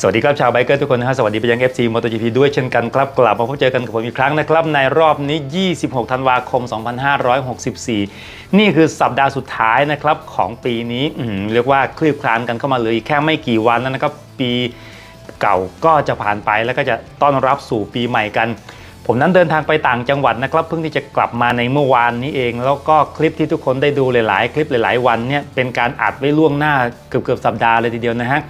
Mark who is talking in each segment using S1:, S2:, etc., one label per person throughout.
S1: สวัสดีครับชาวไบเกอร์ทุกคนนะฮะสวัสดีไปยัง FC MotoGP ด้วยเช่นกันครับกลับมาพบเจอกันกับผมอีกครั้งนะครับ ในรอบนี้ 26 ธันวาคม 2564 นี่คือสัปดาห์สุดท้ายนะครับของปีนี้เรียกว่าคลี่คลานกันเข้ามาเลยแค่ไม่กี่วันแล้วนะครับปีเก่าก็จะผ่านไปแล้วก็จะต้อนรับสู่ปีใหม่กันผมนั้นเดินทางไปต่างจังหวัดนะครับเพิ่งที่จะกลับมาในเมื่อวานนี้เอง แล้วก็คลิปที่ทุกคนได้ดูหลาย ๆ คลิปหลาย ๆ วันเนี่ยเป็นการอัดไว้ล่วงหน้าเกือบๆสัปดาห์เลยทีเดียวนะฮะ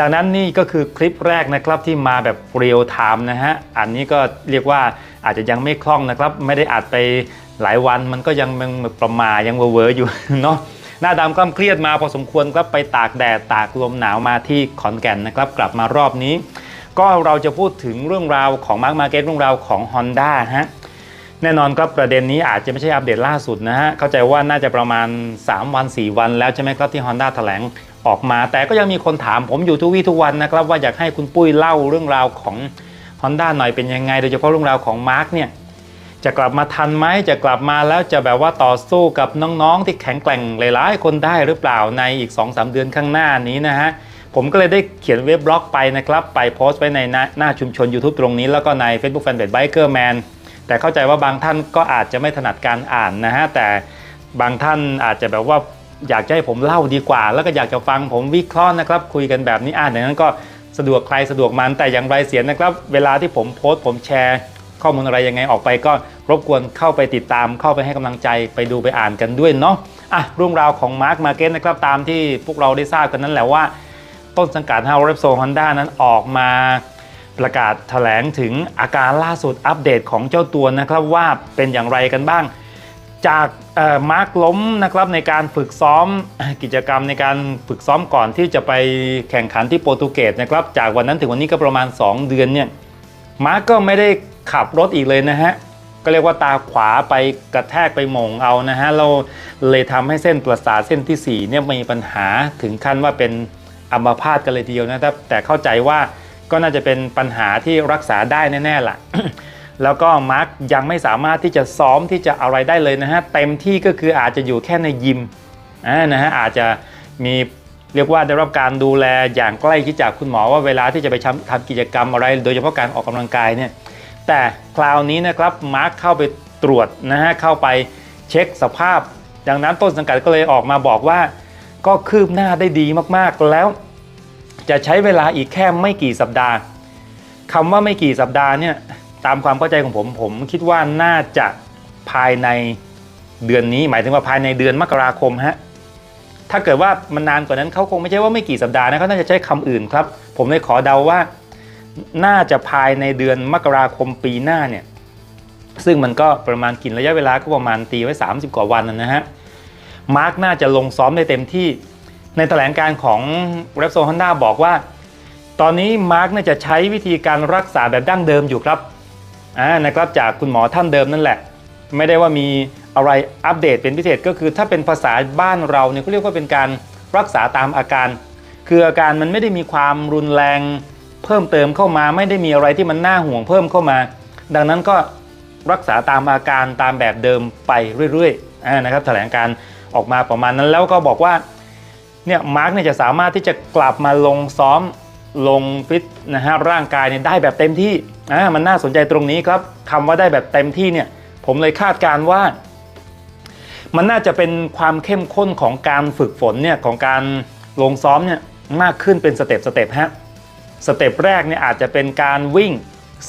S1: ดังนั้นนี่ก็คือคลิปแรกนะครับที่มาแบบเรียลไทม์นะฮะ อันนี้ก็เรียกว่าอาจจะยังไม่คล่องนะครับ ไม่ได้อัดไปหลายวันมันก็ยังมันประมายังเวอร์อยู่เนาะหน้าดำกล้ำเครียดมาพอสมควรครับไปตากแดดตากลมหนาวมาที่ขอนแก่นนะครับ กลับมารอบนี้ ก็เราจะพูดถึงเรื่องราวของมาร์ m มาเก็ตเรื่องราวของ Honda ฮะ แน่นอนครับประเด็นนี้อาจจะไม่ใช่อัปเดตล่าสุดนะฮะ เข้าใจว่าน่าจะประมาณ 3 วัน 4 วันแล้วใช่ไหมครับที่ Honda แถลงออกมา แต่ก็ยังมีคนถามผมอยู่ทุกวี่ทุกวันนะครับ ว่าอยากให้คุณปุ้ยเล่าเรื่องราวของ Honda หน่อยเป็นยังไง โดยเฉพาะเรื่องราวของมาร์กเนี่ยจะกลับมาทันไหมจะกลับมาแล้วจะแบบว่าต่อสู้กับน้องๆ ที่แข็งแกร่งหลายๆ คนได้หรือเปล่าในอีก 2-3 เดือนข้างหน้านี้นะฮะผมก็เลยได้เขียนเว็บบล็อกไปนะครับ ไปโพสต์ไว้ในหน้าหน้าชุมชน YouTube ตรงนี้แล้วก็ใน Facebook Fanpage Biker Man แต่เข้าใจว่าบางท่านก็อาจจะไม่ถนัดการอ่านนะฮะแต่บางท่านอาจจะแบบว่าอยากจะให้ผมเล่าดีกว่า แล้วก็อยากจะฟังผมวิเคราะห์นะครับ คุยกันแบบนี้อ่านอย่างนั้นก็สะดวกใครสะดวกมันแต่อย่างไรเสียนะครับ เวลาที่ผมโพสต์ผมแชร์ ข้อมูลอะไรยังไงออกไปก็รบกวนเข้าไปติดตามเข้าไปให้กำลังใจไปดูไปอ่านกันด้วยเนาะอะเรื่องราวของมาร์คมาเก็ตนะครับตามที่พวกเราได้ทราบกันนั้นแหละว่า ต้นสังกัดฮาวเรปโซฮอนด้านั้นออกมา ประกาศแถลงถึงอาการล่าสุดอัปเดตของเจ้าตัวนะครับว่าเป็นอย่างไรกันบ้าง จากมาร์คล้มนะครับในการฝึกซ้อมกิจกรรมในการฝึกซ้อมก่อนที่จะไปแข่งขันที่โปรตุเกสนะครับจากวันนั้นถึงวันนี้ก็ประมาณ 2 เดือนเนี่ยมาร์คก็ไม่ได้ขับรถอีกเลยนะฮะก็เรียกว่าตาขวาไปกระแทกไปหมงเอานะฮะเราเลยทำให้เส้นประสาทเส้นที่4เนี่ยมีปัญหาถึงขั้นว่าเป็นอัมพาตกันเลยทีเดียวนะครับแต่เข้าใจว่า ก็น่าจะเป็นปัญหาที่รักษาได้แน่ๆล่ะ แล้วก็มาร์กยังไม่สามารถที่จะซ้อมที่จะอะไรได้เลยนะฮะ เต็มที่ก็คืออาจจะอยู่แค่ในยิมนะฮะอาจจะมีเรียกว่าได้รับการดูแลอย่างใกล้ชิดจากคุณหมอว่าเวลาที่จะไปทำกิจกรรมอะไร โดยเฉพาะการออกกำลังกายเนี่ยแต่คราวนี้นะครับมาร์คเข้าไปตรวจนะฮะเข้าไปเช็คสภาพ ดังนั้นต้นสังกัดก็เลยออกมาบอกว่า ก็คืบหน้าได้ดีมากๆแล้ว จะใช้เวลาอีกแค่ไม่กี่สัปดาห์คำว่าไม่กี่สัปดาห์เนี่ยตามความเข้าใจของผมผมคิดว่าน่าจะภายในเดือนนี้ หมายถึงว่าภายในเดือนมกราคมฮะถ้าเกิดว่ามันนานกว่านั้นเขาคงไม่ใช่ว่าไม่กี่สัปดาห์นะเขาน่าจะใช้คำอื่นครับ ผมเลยขอเดาว่า น่าจะภายในเดือนมกราคมปีหน้าเนี่ยซึ่งมันก็ประมาณกินระยะเวลาก็ประมาณตีไว้ 30 กว่าวันนะฮะมาร์กน่าจะลงซ้อมได้เต็มที่ ในแถลงการของ r e p s o l Honda บอกว่า ตอนนี้มาร์กน่าจะใช้วิธีการรักษาแบบดั้งเดิมอยู่ครับอ่านะครับจากคุณหมอท่านเดิมนั่นแหละ ไม่ได้ว่ามีอะไรอัปเดตเป็นพิเศษก็คือถ้าเป็นภาษาบ้านเราเนี่ยก็เรียกว่าเป็นการรักษาตามอาการ คืออาการมันไม่ได้มีความรุนแรงเพิ่มเติมเข้ามา ไม่ได้มีอะไรที่มันน่าห่วงเพิ่มเข้ามา ดังนั้นก็รักษาตามอาการตามแบบเดิมไปเรื่อยๆอ่านะครับแถลงการออกมาประมาณนั้นแล้วก็บอกว่า เนี่ยมาร์กเนี่ยจะสามารถที่จะกลับมาลงซ้อมลงฟิตนะฮะร่างกายเนี่ยได้แบบเต็มที่อ่ามันน่าสนใจตรงนี้ครับคำว่าได้แบบเต็มที่เนี่ยผมเลยคาดการว่า มันน่าจะเป็นความเข้มข้นของการฝึกฝนเนี่ยของการลงซ้อมเนี่ยมากขึ้นเป็นสเต็ปสเต็ปฮะสเต็ปแรกเนี่ยอาจจะเป็นการวิ่ง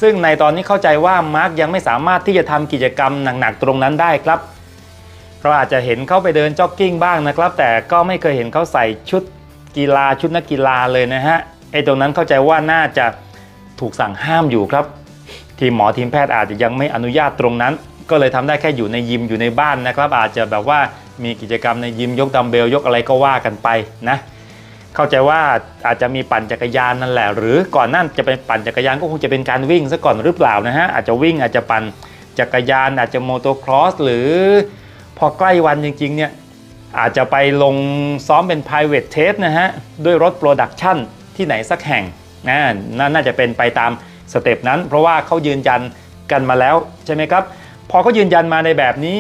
S1: ซึ่งในตอนนี้เข้าใจว่ามาร์กยังไม่สามารถที่จะทำกิจกรรมหนักๆตรงนั้นได้ครับ เราอาจจะเห็นเขาไปเดินจ็อกกิ้งบ้างนะครับ แต่ก็ไม่เคยเห็นเขาใส่ชุดกีฬาชุดนักกีฬาเลยนะฮะไอ้ตรงนั้นเข้าใจว่าน่าจะถูกสั่งห้ามอยู่ครับ ทีมหมอทีมแพทย์อาจจะยังไม่อนุญาตตรงนั้น ก็เลยทำได้แค่อยู่ในยิมอยู่ในบ้านนะครับ อาจจะแบบว่ามีกิจกรรมในยิมยกดัมเบลยกอะไรก็ว่ากันไปนะเข้าใจว่าอาจจะมีปั่นจักรยานนั่นแหละ หรือก่อนนั่นจะเป็นปั่นจักรยานก็คงจะเป็นการวิ่งซะก่อนหรือเปล่านะฮะอาจจะวิ่งอาจจะปั่นจักรยานอาจจะโมโตครอสหรือ พอใกล้วันจริงๆเนี่ยอาจจะไปลงซ้อมเป็น private test นะฮะ ด้วยรถโปรดักชั่นที่ไหนสักแห่งนะนน่าจะเป็นไปตามสเต็ปนั้น เพราะว่าเขายืนยันกันมาแล้วใช่ไหมครับ พอเขายืนยันมาในแบบนี้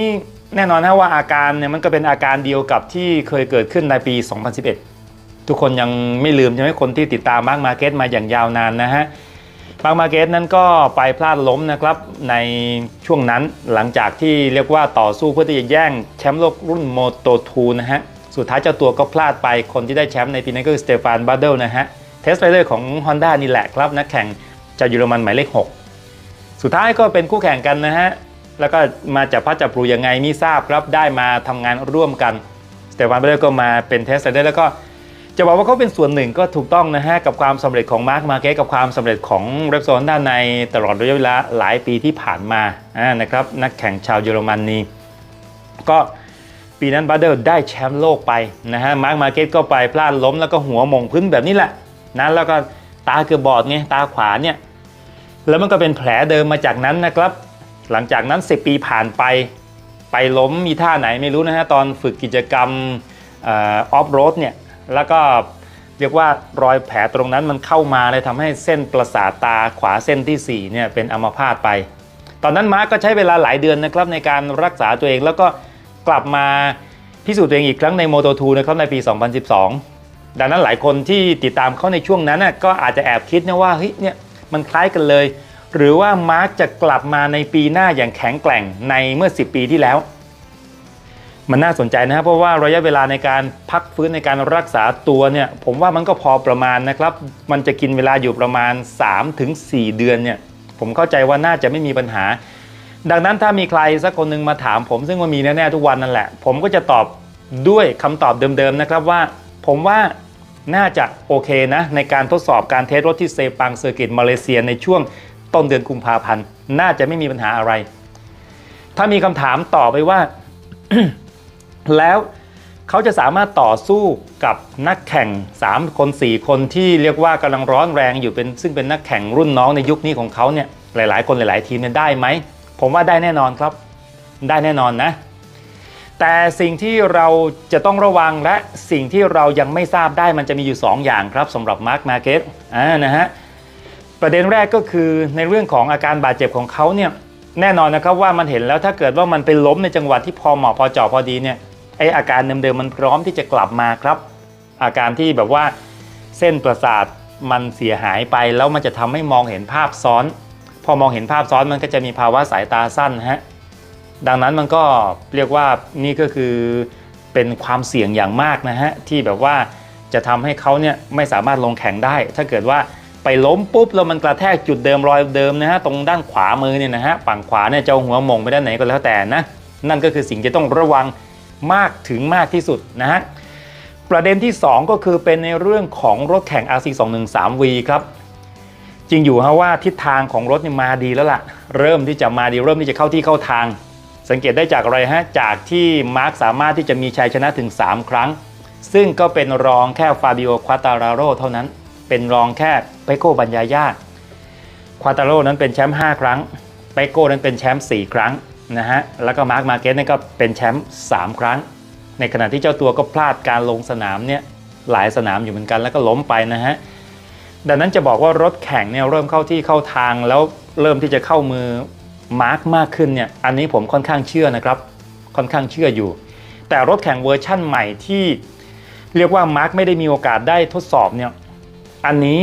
S1: แน่นอนนะว่าอาการเนี่ยมันก็เป็นอาการเดียวกับที่เคยเกิดขึ้นในปี 2011 ทุกคนยังไม่ลืมใช่ไหมคนที่ติดตามมาร์กมาเก็ตมาอย่างยาวนานนะฮะ มาร์กมาเก็ตนั้นก็ไปพลาดล้มนะครับในช่วงนั้นหลังจากที่เรียกว่าต่อสู้เพื่อที่จะแย่งแชมป์โลกรุ่นโมโตทูนะฮะ สุดท้ายเจ้าตัวก็พลาดไปคนที่ได้แชมป์ในปีนั้นก็คือสเตฟานบาร์เดลนะฮะ เทสไรเดอร์ของ Honda นี่แหละครับ นักแข่งจากเยอรมันหมายเลข 6 สุดท้ายก็เป็นคู่แข่งกันนะฮะ แล้วก็มาจากพัดจับปลูยังไงไม่ทราบครับได้มาทำงานร่วมกันสเตฟานเบลก็มาเป็นเทสไ r เดอร์แล้วก็ จะบอกว่าเขาเป็นส่วนหนึ่งก็ถูกต้องนะฮะ กับความสำเร็จของมาร์คมาเกกับความสำเร็จของเรปโซนด้านในตลอดระยะเวลาหลายปีที่ผ่านมาอ่านะครับนักแข่งชาวเยอรมนนีก็ปีนั้นบาร์เดอร์ได้แชมป์โลกไปนะฮะมาร์คมาเก็ตก็ไปพลาดล้มแล้วก็หัวมงพื้นแบบนี้แหละนะแล้วก็ตาเกือบบอดไงตาขวาเนี่ยแล้วมันก็เป็นแผลเดิมมาจากนั้นนะครับ หลังจากนั้น 10 ปีผ่านไปไปล้มมีท่าไหนไม่รู้นะฮะตอนฝึกกิจกรรมออฟโรดเนี่ย แล้วก็เรียกว่ารอยแผลตรงนั้นมันเข้ามาเลยทำให้เส้นประสาทตาขวาเส้นที่4เนี่ยเป็นอัมพาตไป ตอนนั้นมาร์กก็ใช้เวลาหลายเดือนนะครับในการรักษาตัวเองแล้วก็กลับมาพิสูจน์ตัวเองอีกครั้งใน Moto2 นะครับในปี 2012 ดังนั้นหลายคนที่ติดตามเขาในช่วงนั้นนะก็อาจจะแอบคิดนะว่าเฮ้ยเนี่ยมันคล้ายกันเลย หรือว่ามาร์กจะกลับมาในปีหน้าอย่างแข็งแกร่งในเมื่อ 10 ปีที่แล้ว มันน่าสนใจนะครับเพราะว่าระยะเวลาในการพักฟื้นในการรักษาตัวเนี่ยผมว่ามันก็พอประมาณนะครับ มันจะกินเวลาอยู่ประมาณ 3-4 เดือนเนี่ยผมเข้าใจว่าน่าจะไม่มีปัญหา ดังนั้นถ้ามีใครสักคนหนึ่งมาถามผมซึ่งว่ามีแน่ๆทุกวันนั่นแหละ ผมก็จะตอบด้วยคำตอบเดิมๆนะครับว่า ผมว่าน่าจะโอเคนะ ในการทดสอบการเทสรถที่เซปังเซอร์กิตมาเลเซียในช่วงต้นเดือนกุมภาพันธ์น่าจะไม่มีปัญหาอะไร ถ้ามีคำถามต่อไปว่า แล้วเขาจะสามารถต่อสู้กับนักแข่ง 3 คน 4 คนที่เรียกว่ากำลังร้อนแรงอยู่เป็น ซึ่งเป็นนักแข่งรุ่นน้องในยุคนี้ของเขาเนี่ยหลาย ๆ คนหลาย ๆ ทีมเนี่ยได้ไหม ผมว่าได้แน่นอนครับ ได้แน่นอนนะ แต่สิ่งที่เราจะต้องระวังและสิ่งที่เรายังไม่ทราบได้มันจะมีอยู่ 2 อย่างครับสำหรับมาร์คมาเก็ตอ่านะฮะประเด็นแรกก็คือในเรื่องของอาการบาดเจ็บของเขาเนี่ยแน่นอนนะครับว่ามันเห็นแล้วถ้าเกิดว่ามันไปล้มในจังหวะที่พอเหมาะพอเจาะพอดีเนี่ย ไออาการเดิมๆมันพร้อมที่จะกลับมาครับ อาการที่แบบว่าเส้นประสาทมันเสียหายไปแล้วมันจะทำให้มองเห็นภาพซ้อน พอมองเห็นภาพซ้อนมันก็จะมีภาวะสายตาสั้นฮะดังนั้นมันก็เรียกว่านี่ก็คือเป็นความเสี่ยงอย่างมากนะฮะที่แบบว่าจะทำให้เขาเนี่ยไม่สามารถลงแข่งได้ ถ้าเกิดว่าไปล้มปุ๊บแล้วมันกระแทกจุดเดิมรอยเดิมนะฮะตรงด้านขวามือเนี่ยนะฮะฝั่งขวาเนี่ยจะเอาหัวหมงไปด้านไหนก็แล้วแต่นะนั่นก็คือสิ่งที่ต้องระวัง มากถึงมากที่สุดนะฮะประเด็นที่ 2 ก็คือเป็นในเรื่องของรถแข่ง RC 2 1 3 V ครับ จริงอยู่ฮะว่าทิศทางของรถนี่มาดีแล้วล่ะ เริ่มที่จะมาดีเริ่มที่จะเข้าที่เข้าทาง สังเกตได้จากอะไรฮะจากที่มาร์คสามารถที่จะมีชัยชนะถึง 3 ครั้ง ซึ่งก็เป็นรองแค่ฟาบิโอควาตาราโรเท่านั้น เป็นรองแค่เปโกบัญญายาควาตาโรนั้นเป็นแชมป์5ครั้งเปโกนั้นเป็นแชมป์4ครั้ง นะฮะแล้วก็มาร์คมาเก็ตเนี่ยก็เป็นแชมป์3 ครั้ง ในขณะที่เจ้าตัวก็พลาดการลงสนามเนี่ยหลายสนามอยู่เหมือนกันแล้วก็ล้มไปนะฮะดังนั้นจะบอกว่ารถแข่งเนี่ยเริ่มเข้าที่เข้าทางแล้วเริ่มที่จะเข้ามือมาร์กมากขึ้นเนี่ยอันนี้ผมค่อนข้างเชื่อนะครับค่อนข้างเชื่ออยู่ แต่รถแข่งเวอร์ชั่นใหม่ที่เรียกว่ามาร์กไม่ได้มีโอกาสได้ทดสอบเนี่ยอันนี้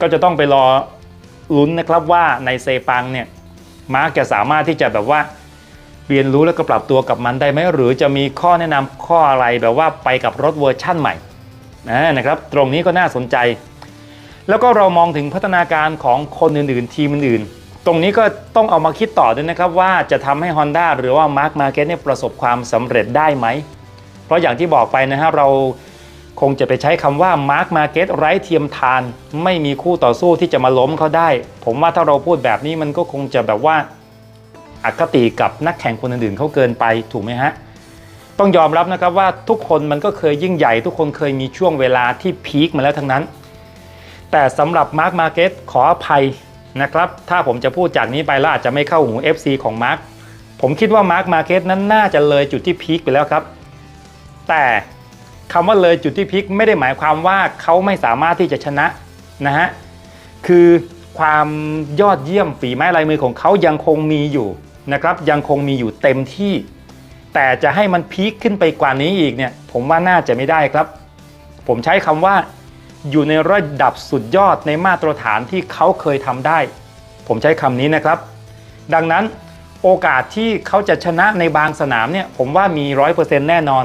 S1: ก็จะต้องไปรอลุ้นนะครับว่าในเซปังเนี่ยมาร์กจะสามารถที่จะแบบว่า เรียนรู้แล้วก็ปรับตัวกับมันได้ไหมหรือจะมีข้อแนะนำข้ออะไรแบบว่าไปกับรถเวอร์ชั่นใหม่นะครับตรงนี้ก็น่าสนใจ แล้วก็เรามองถึงพัฒนาการของคนอื่นๆ ทีมอื่นๆ ตรงนี้ก็ต้องเอามาคิดต่อด้วยนะครับว่าจะทำให้ Honda หรือว่า Mark Marquez เนี่ยประสบความสำเร็จได้ไหม เพราะอย่างที่บอกไปนะฮะเราคงจะไปใช้คำว่า Mark Marquez ไร้เทียมทาน ไม่มีคู่ต่อสู้ที่จะมาล้มเขาได้ ผมว่าถ้าเราพูดแบบนี้มันก็คงจะแบบว่า อคติกับนักแข่งคนอื่นๆเขาเกินไปถูกไหมฮะต้องยอมรับนะครับว่าทุกคนมันก็เคยยิ่งใหญ่ ทุกคนเคยมีช่วงเวลาที่พีคมาแล้วทั้งนั้น แต่สำหรับมาร์ k มาเก็ตขออภัยนะครับ ถ้าผมจะพูดจากนี้ไปแล้วอาจจะไม่เข้าหู FC ของมาร์ k ผมคิดว่ามาร์ k มาเก็ตนั้นน่าจะเลยจุดที่พีคไปแล้วครับ แต่คำว่าเลยจุดที่พีคไม่ได้หมายความว่าเขาไม่สามารถที่จะชนะนะฮะคือความยอดเยี่ยมฝีไม้ลายมือของเขายังคงมีอยู่ นะครับยังคงมีอยู่เต็มที่ แต่จะให้มันพีคขึ้นไปกว่านี้อีกเนี่ยผมว่าน่าจะไม่ได้ครับ ผมใช้คำว่า อยู่ในระดับสุดยอดในมาตรฐานที่เขาเคยทำได้ ผมใช้คำนี้นะครับ ดังนั้นโอกาสที่เขาจะชนะในบางสนามเนี่ยผมว่ามีร้อยเปอร์เซ็นต์แน่นอน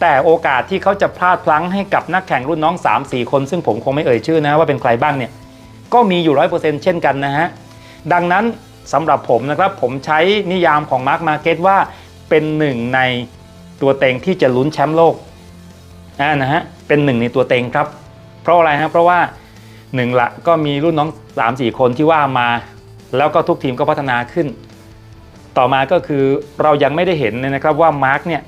S1: แต่โอกาสที่เขาจะพลาดพลั้งให้กับนักแข่งรุ่นน้อง 3-4 คน ซึ่งผมคงไม่เอ่ยชื่อนะว่าเป็นใครบ้างเนี่ยก็มีอยู่ร้อยเปอร์เซ็นต์เช่นกันนะฮะดังนั้น สำหรับผมนะครับผมใช้นิยามของมาร์คมาเก็ตว่าเป็นหนึ่งในตัวเต็งที่จะลุ้นแชมป์โลกนะฮะเป็นหนึ่งในตัวเต็งครับ เพราะอะไรฮะเพราะว่าหนึ่งละก็มีรุ่นน้อง 3-4 คนที่ว่ามา แล้วก็ทุกทีมก็พัฒนาขึ้น ต่อมาก็คือเรายังไม่ได้เห็นนะครับว่ามาร์คเนี่ย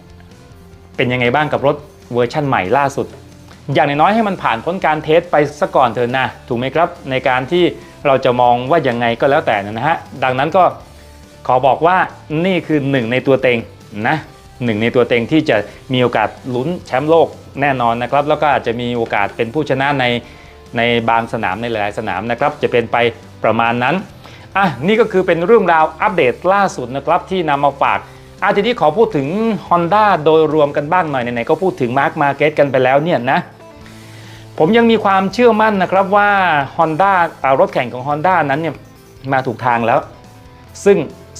S1: เป็นยังไงบ้างกับรถเวอร์ชั่นใหม่ล่าสุด อย่างน้อยให้มันผ่านพ้นการเทสไปซะก่อนเถอะนะถูกไหมครับ ในการที่ เราจะมองว่ายังไงก็แล้วแต่นะฮะดังนั้นก็ขอบอกว่านี่คือหนึ่งในตัวเต็งนะหนึ่งในตัวเต็งที่จะมีโอกาสลุ้นแชมป์โลกแน่นอนนะครับ แล้วก็อาจจะมีโอกาสเป็นผู้ชนะในในบางสนามในหลายสนามนะครับ จะเป็นไปประมาณนั้นอะนี่ก็คือเป็นเรื่องราวอัปเดตล่าสุดนะครับที่นำมาฝากอาทีนี้ขอพูดถึง Honda โดยรวมกันบ้างหน่อยไหนๆก็พูดถึง Mark Marquez กันไปแล้วเนี่ยนะ ผมยังมีความเชื่อมั่นนะครับว่า Honda ารถแข่งของ Honda นั้นเนี่ยมาถูกทางแล้ว ซึ่ง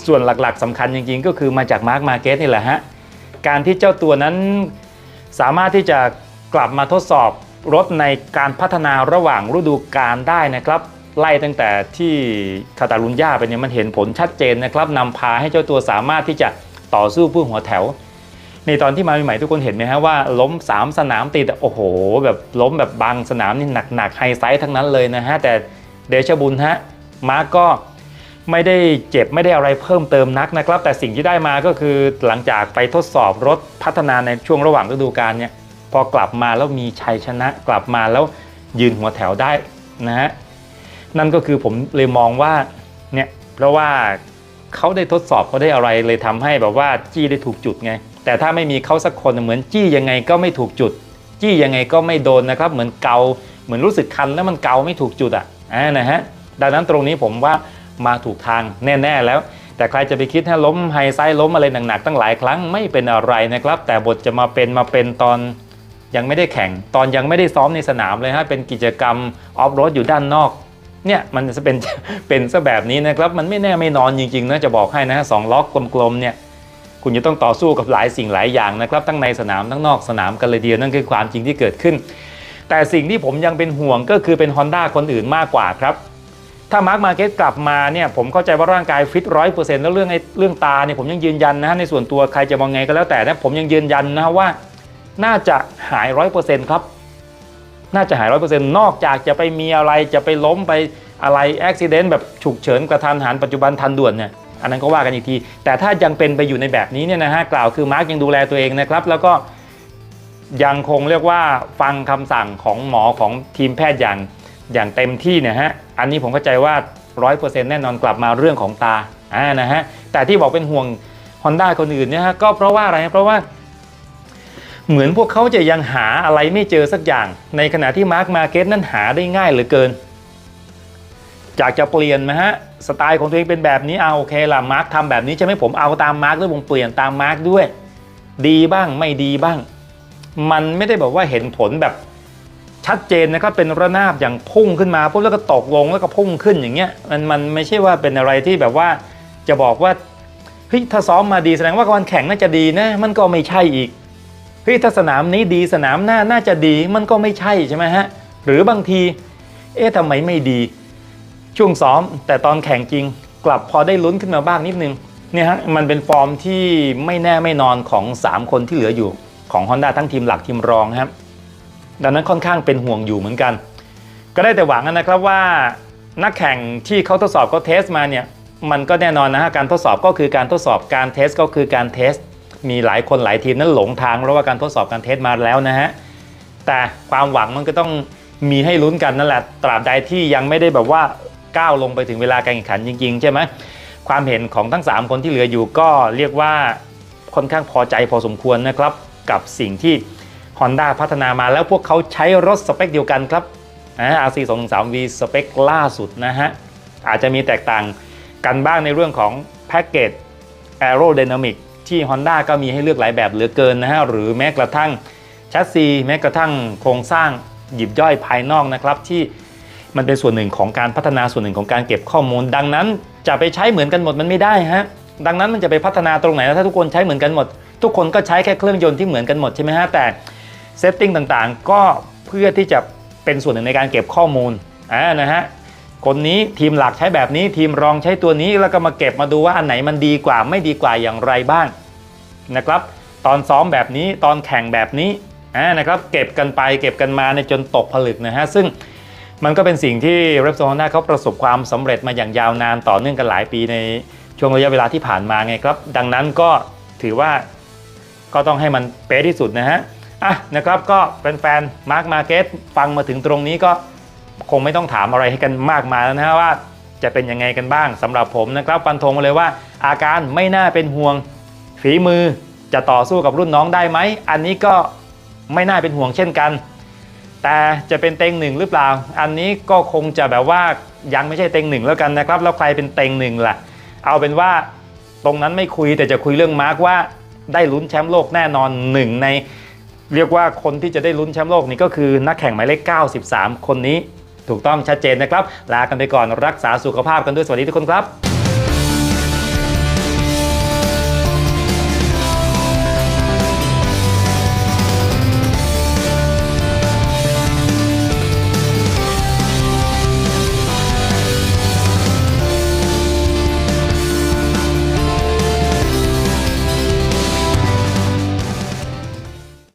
S1: ส่วนหลักๆสำคัญจริงๆ ก็คือมาจาก Mark Marquez นี่แหละฮะ การที่เจ้าตัวนั้นสามารถที่จะกลับมาทดสอบรถในการพัฒนาระหว่างฤดูกาลได้นะครับ ไล่ตั้งแต่ที่คาตาลุญญาไปเนี่ยมันเห็นผลชัดเจนนะครับนำพาให้เจ้าตัวสามารถที่จะต่อสู้เพื่อหัวแถว ในตอนที่มาใหม่ๆทุกคนเห็นไหมฮะว่าล้ม 3 สนามติดโอ้โห แบบล้มแบบบางสนามนี่หนักๆไฮไซส์ทั้งนั้นเลยนะฮะแต่เดชบุญฮะมาร์กก็ไม่ได้เจ็บไม่ได้อะไรเพิ่มเติมนักนะครับ แต่สิ่งที่ได้มาก็คือหลังจากไปทดสอบรถพัฒนาในช่วงระหว่างฤดูกาลเนี่ยพอกลับมาแล้วมีชัยชนะกลับมาแล้วยืนหัวแถวได้นะฮะนั่นก็คือผมเลยมองว่าเนี่ยเพราะว่าเขาได้ทดสอบเขาได้อะไรเลยทำให้แบบว่าจี้ได้ถูกจุดไง แต่ถ้าไม่มีเขาสักคนเหมือนจี้ยังไงก็ไม่ถูกจุด จี้ยังไงก็ไม่โดนนะครับ เหมือนเกาเหมือนรู้สึกคันแล้วมันเกาไม่ถูกจุดอะอ่านะฮะดังนั้นตรงนี้ผมว่ามาถูกทางแน่ ๆ แล้ว แต่ใครจะไปคิดให้ล้มไฮไซด์ล้มอะไรหนักๆตั้งหลายครั้งไม่เป็นอะไรนะครับ แต่บทจะมาเป็นมาเป็นตอนยังไม่ได้แข่ง ตอนยังไม่ได้ซ้อมในสนามเลยฮะเป็นกิจกรรมออฟโรดอยู่ด้านนอกเนี่ยมันจะเป็นเป็นซะแบบนี้นะครับ มันไม่แน่ไม่นอนจริงๆนะจะบอกให้นะฮะสองล็อกกลมๆเนี่ย คุณจะต้องต่อสู้กับหลายสิ่งหลายอย่างนะครับ ทั้งในสนามทั้งนอกสนามกันเลยเดียวนั่นคือความจริงที่เกิดขึ้น แต่สิ่งที่ผมยังเป็นห่วงก็คือเป็น Honda คนอื่นมากกว่าครับ ถ้ามาร์คมาเก็ตกลับมาเนี่ยผมเข้าใจว่าร่างกายฟิตร้อยเปอร์เซ็นต์แล้วเรื่องไอ้เรื่องตาเนี่ยผมยังยืนยันนะฮะในส่วนตัวใครจะมองไงก็แล้วแต่นะผมยังยืนยันนะว่า น่าจะหายร้อยเปอร์เซ็นต์ครับน่าจะหายร้อยเปอร์เซ็นต์นอกจากจะไปมีอะไรจะไปล้มไปอะไรอุบิเหตุแบบฉุกเฉินกระทันหันปัจจุบันทันด่วนเนี่ย อันนั้นก็ว่ากันอีกที แต่ถ้ายังเป็นไปอยู่ในแบบนี้เนี่ยนะฮะกล่าวคือมาร์กยังดูแลตัวเองนะครับ แล้วก็ยังคงเรียกว่าฟังคำสั่งของหมอของทีมแพทย์อย่างอย่างเต็มที่นี่ยฮะอันนี้ผมเข้าใจว่า 100%แน่นอนกลับมาเรื่องของตาอ่านะฮะแต่ที่บอกเป็นห่วง Honda คนอื่นเนี่ยฮะก็เพราะว่าอะไรเพราะว่าเหมือนพวกเขาจะยังหาอะไรไม่เจอสักอย่าง ในขณะที่มาร์คมาเก็ตนั้นหาได้ง่ายเหลือเกิน อยากจะเปลี่ยนไหมฮะสไตล์ของตัวเองเป็นแบบนี้เอาโอเคล่ะมาร์คทำแบบนี้ใช่ไหมผมเอาตามมาร์คด้วยผมเปลี่ยนตามมาร์คด้วย ดีบ้างไม่ดีบ้าง มันไม่ได้บอกว่าเห็นผลแบบชัดเจนนะครับเป็นระนาบอย่างพุ่งขึ้นมาปุ๊บแล้วก็ตกลงแล้วก็พุ่งขึ้นอย่างเงี้ยมันมันไม่ใช่ว่าเป็นอะไรที่แบบว่าจะบอกว่าเฮ้ยถ้าซ้อมมาดีแสดงว่าวันแข่งน่าจะดีนะ มันก็ไม่ใช่อีกเฮ้ยถ้าสนามนี้ดีสนามหน้าน่าจะดีมันก็ไม่ใช่ใช่ไหมฮะหรือบางที เอ๊ะทำไมไม่ดี ช่วงซ้อม แต่ตอนแข่งจริง กลับพอได้ลุ้นขึ้นมาบ้างนิดนึงเนี่ยฮะมันเป็นฟอร์มที่ไม่แน่ไม่นอนของ 3 คนที่เหลืออยู่ของ Honda ทั้งทีมหลักทีมรองครับดังนั้นค่อนข้างเป็นห่วงอยู่เหมือนกัน ก็ได้แต่หวังนะครับว่านักแข่งที่เขาทดสอบเขาเทสมาเนี่ยมันก็แน่นอนนะฮะการทดสอบก็คือการทดสอบการเทสก็คือการเทส มีหลายคนหลายทีมนั้นหลงทางเพราะว่าการทดสอบการเทสมาแล้วนะฮะแต่ความหวังมันก็ต้องมีให้ลุ้นกันนั่นแหละตราบใดที่ยังไม่ได้แบบว่า ก้าวลงไปถึงเวลาการแข่งขันจริง ๆ ใช่ไหมความเห็นของทั้ง 3 คนที่เหลืออยู่ก็เรียกว่าค่อนข้างพอใจพอสมควรนะครับ กับสิ่งที่ Honda พัฒนามาแล้วพวกเขาใช้รถสเปคเดียวกันครับนะ RC 2 3 V สเปคล่าสุดนะฮะ อาจจะมีแตกต่างกันบ้างในเรื่องของแพ็กเกจ Aerodynamic ที่ Honda ก็มีให้เลือกหลายแบบเหลือเกินนะฮะ หรือแม้กระทั่งแชสซีแม้กระทั่งโครงสร้างหยิบย่อยภายนอกนะครับที่ มันเป็นส่วนหนึ่งของการพัฒนาส่วนหนึ่งของการเก็บข้อมูล ดังนั้นจะไปใช้เหมือนกันหมดมันไม่ได้ฮะดังนั้นมันจะไปพัฒนาตรงไหนแล้วถ้าทุกคนใช้เหมือนกันหมด ทุกคนก็ใช้แค่เครื่องยนต์ที่เหมือนกันหมดใช่ไหมฮะแต่เซตติ้งต่างๆ ก็เพื่อที่จะเป็นส่วนหนึ่งในการเก็บข้อมูลอ่านะฮะคนนี้ทีมหลักใช้แบบนี้ทีมรองใช้ตัวนี้แล้วก็มาเก็บมาดูว่าอันไหนมันดีกว่าไม่ดีกว่าอย่างไรบ้างนะครับ ตอนซ้อมแบบนี้ตอนแข่งแบบนี้อ่านะครับเก็บกันไปเก็บกันมาในจนตกผลึกนะฮะซึ่ง มันก็เป็นสิ่งที่ r e p s o n a เขาประสบความสำเร็จมาอย่างยาวนานต่อเนื่องกันหลายปีในช่วงระยะเวลาที่ผ่านมาไงครับ ดังนั้นก็ถือว่าก็ต้องให้มันเป๊ะที่สุดนะฮะอะนะครับก็แฟนๆมาร์ m มาเก็ตฟังมาถึงตรงนี้ก็คงไม่ต้องถามอะไรให้กันมากมายแล้วนะฮะว่าจะเป็นยังไงกันบ้างสำหรับผมนะครับฟันธงมาเลยว่าอาการไม่น่าเป็นห่วงฝีมือจะต่อสู้กับรุ่นน้องได้ไหม อันนี้ก็ไม่น่าเป็นห่วงเช่นกัน แต่จะเป็นเต็งหนึ่งหรือเปล่า อันนี้ก็คงจะแบบว่ายังไม่ใช่เต็งหนึ่งแล้วกันนะครับ แล้วใครเป็นเต็งหนึ่งล่ะ เอาเป็นว่าตรงนั้นไม่คุยแต่จะคุยเรื่องมาร์กว่าได้ลุ้นแชมป์โลกแน่นอนหนึ่งใน เรียกว่าคนที่จะได้ลุ้นแชมป์โลกนี่ก็คือนักแข่งหมายเลข 93 คนนี้ ถูกต้องชัดเจนนะครับ ลากันไปก่อนรักษาสุขภาพกันด้วยสวัสดีทุกคนครับ